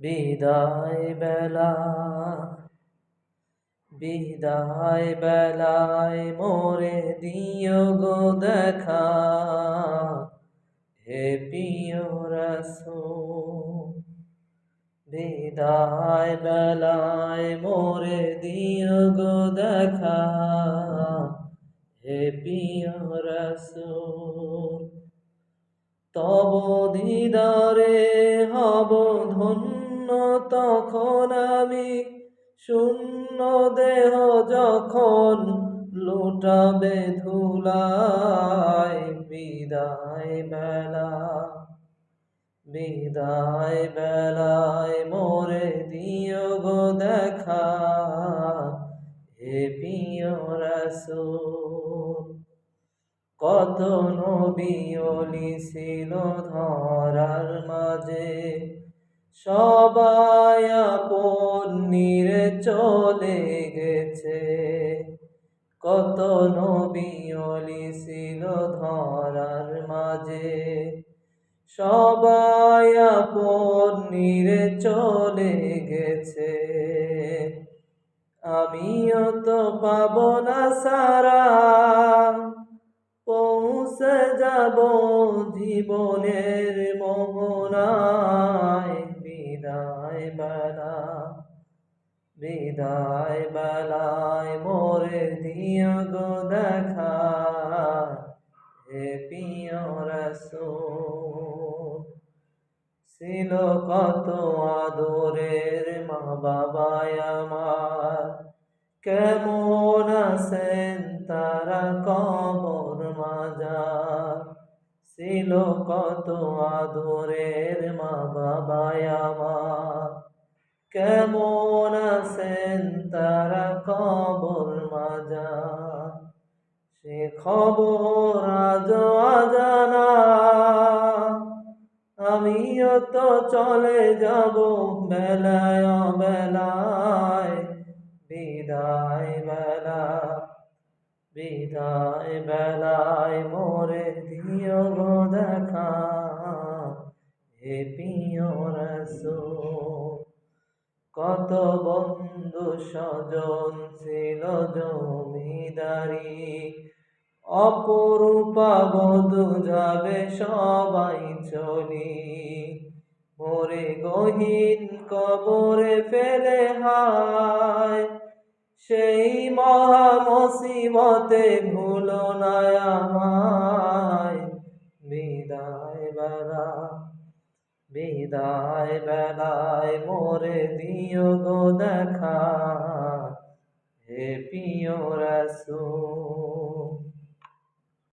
বিদায় বেলা, বিদায় বেলায় মোরে দিও গো দেখা, হে প্রিয় রাসূল। বিদায় বেলায় মোরে দিও গো দেখা, হে প্রিয় রাসূল। তব দিদারে হব ধন্য তখন আমি শূন্য দেহ যখন লুটাবে ধুলায়, বিদায় বেলা বিদায় বেলায় মোরে দিও গো দেখা হে প্রিয় রাসূল। কত নবী ছিল ধরার মাঝে সবাই আপন নিরে চলে গেছে। কত নবী অলি ছিল ধরার মাঝে। সবাই আপন নিরে চলে গেছে। আমিও তো পাব না সারা। পৌঁছে যাব জীবনের মোহনায়। বিদায় বেলায় মোরে গো দেখা। হে প্রিয় রাসূল, ছিল কত আদরের মা বাবায় আমার। কেমন আছেন তারা কবর মাজার? ছিল কত আদরের মা বাবায় আমার। কেমন আছেন তারা কবর মাজা সে খবর আজ আজানা আমিও তো চলে যাব বেলায় বেলায় বিদায় বেলা, বিদায় বেলায় মোরে দিও গো দেখা। হে প্রিয় রাসূল। কত বন্ধু স্বজন ছিল জমিদারি। অপরূপা বধু যাবে সবাই চলি। মোরে গহীন কবরে ফেলে হায়। সেই মহা মুসিবতে ভুলো না আমায়। বিদায় বেলা বিদায় বেলায় মোরে দিও গো দেখা হে পিও রাসূল।